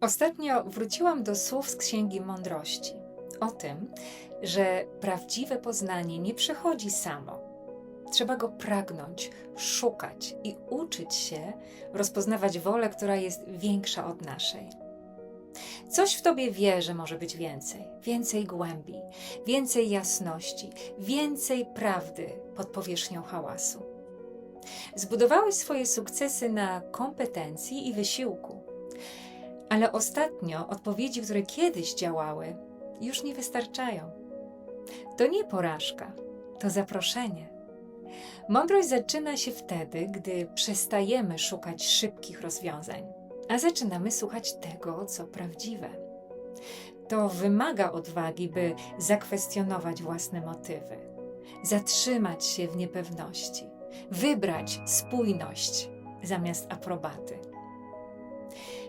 Ostatnio wróciłam do słów z Księgi Mądrości o tym, że prawdziwe poznanie nie przychodzi samo. Trzeba go pragnąć, szukać i uczyć się rozpoznawać wolę, która jest większa od naszej. Coś w tobie wie, że może być więcej, więcej głębi, więcej jasności, więcej prawdy pod powierzchnią hałasu. Zbudowałeś swoje sukcesy na kompetencji i wysiłku, ale ostatnio odpowiedzi, które kiedyś działały, już nie wystarczają. To nie porażka, to zaproszenie. Mądrość zaczyna się wtedy, gdy przestajemy szukać szybkich rozwiązań, a zaczynamy słuchać tego, co prawdziwe. To wymaga odwagi, by zakwestionować własne motywy, zatrzymać się w niepewności, wybrać spójność zamiast aprobaty.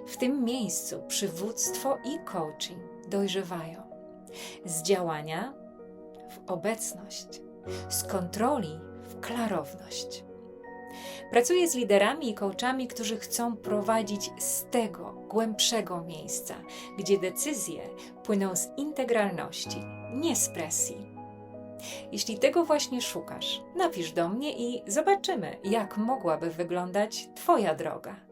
W tym miejscu przywództwo i coaching dojrzewają z działania w obecność, z kontroli w klarowność. Pracuję z liderami i coachami, którzy chcą prowadzić z tego głębszego miejsca, gdzie decyzje płyną z integralności, nie z presji. Jeśli tego właśnie szukasz, napisz do mnie i zobaczymy, jak mogłaby wyglądać Twoja droga.